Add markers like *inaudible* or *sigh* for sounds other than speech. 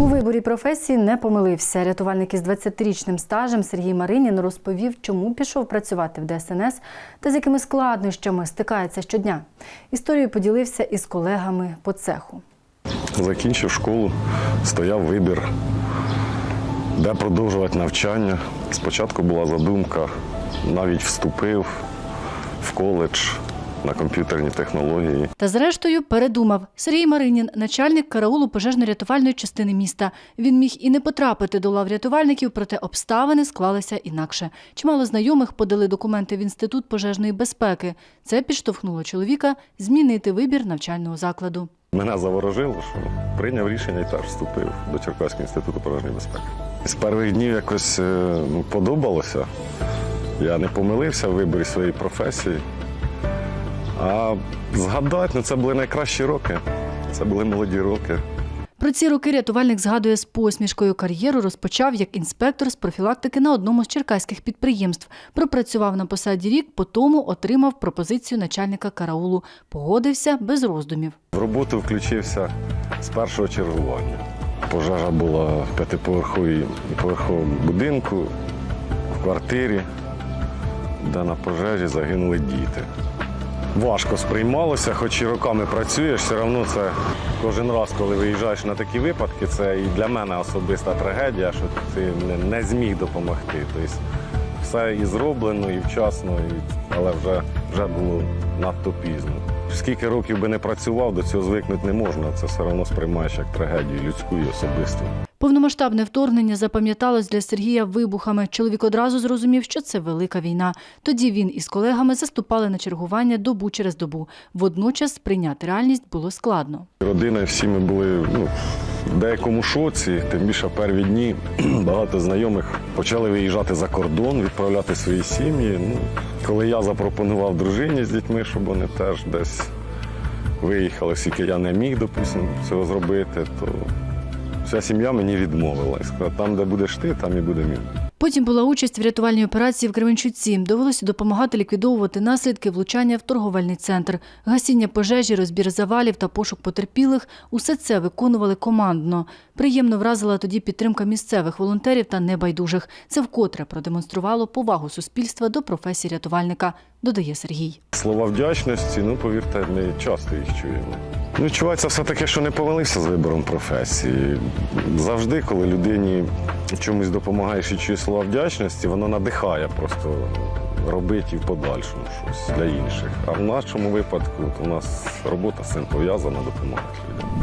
У виборі професії не помилився. Рятувальник із 20-річним стажем Сергій Маринін розповів, чому пішов працювати в ДСНС та з якими складнощами стикається щодня. Історію поділився із колегами по цеху. Закінчив школу, стояв вибір, де продовжувати навчання. Спочатку була задумка, навіть вступив в коледж на комп'ютерні технології. Та зрештою передумав. Сергій Маринін, начальник караулу пожежно-рятувальної частини міста. Він міг і не потрапити до лав рятувальників, проте обставини склалися інакше. Чимало знайомих подали документи в інститут пожежної безпеки. Це підштовхнуло чоловіка змінити вибір навчального закладу. Мене заворожило, що прийняв рішення і теж вступив до Черкаського інституту пожежної безпеки. З перших днів якось е, ну, подобалося. Я не помилився в виборі своєї професії. А згадати, ну, це були найкращі роки. Це були молоді роки. Про ці роки рятувальник згадує з посмішкою. Кар'єру розпочав як інспектор з профілактики на одному з черкаських підприємств. Пропрацював на посаді рік, по тому отримав пропозицію начальника караулу. Погодився без роздумів. В роботу включився з першого чергування. Пожежа була в п'ятиповерховій- поверховому будинку, в квартирі, де на пожежі загинули діти. Важко сприймалося, хоч і роками працюєш, все одно це кожен раз, коли виїжджаєш на такі випадки, це і для мене особиста трагедія, що ти не, зміг допомогти. Тобто все і зроблено, і вчасно, і, але вже, вже було надто пізно. Скільки років би не працював, до цього звикнути не можна. Це все одно сприймаєш як трагедію людську і особисту. Повномасштабне вторгнення запам'яталось для Сергія вибухами. Чоловік одразу зрозумів, що це велика війна. Тоді він із колегами заступали на чергування добу через добу. Водночас прийняти реальність було складно. Родина, всі ми були ну, в деякому шоці, тим більше в перві дні *clears throat* багато знайомих почали виїжджати за кордон, відправляти свої сім'ї. Ну, коли я запропонував дружині з дітьми, щоб вони теж десь виїхали, оскільки я не міг, допустимо, цього зробити, то вся сім'я мені відмовила. Сказала, там, де будеш ти, там і буде мій. Потім була участь в рятувальній операції в Кременчуці. Довелося допомагати ліквідовувати наслідки влучання в торговельний центр. Гасіння пожежі, розбір завалів та пошук потерпілих – усе це виконували командно. Приємно вразила тоді підтримка місцевих волонтерів та небайдужих. Це вкотре продемонструвало повагу суспільства до професії рятувальника, додає Сергій. Слова вдячності, ну повірте, ми часто їх чуємо. Ну, відчувається все таки, що не помилився з вибором професії. Завжди, коли людині чомусь допомагаєш і чуєш слова вдячності, воно надихає просто робити і в подальшому щось для інших. А в нашому випадку у нас робота з цим пов'язана, допомагати людям.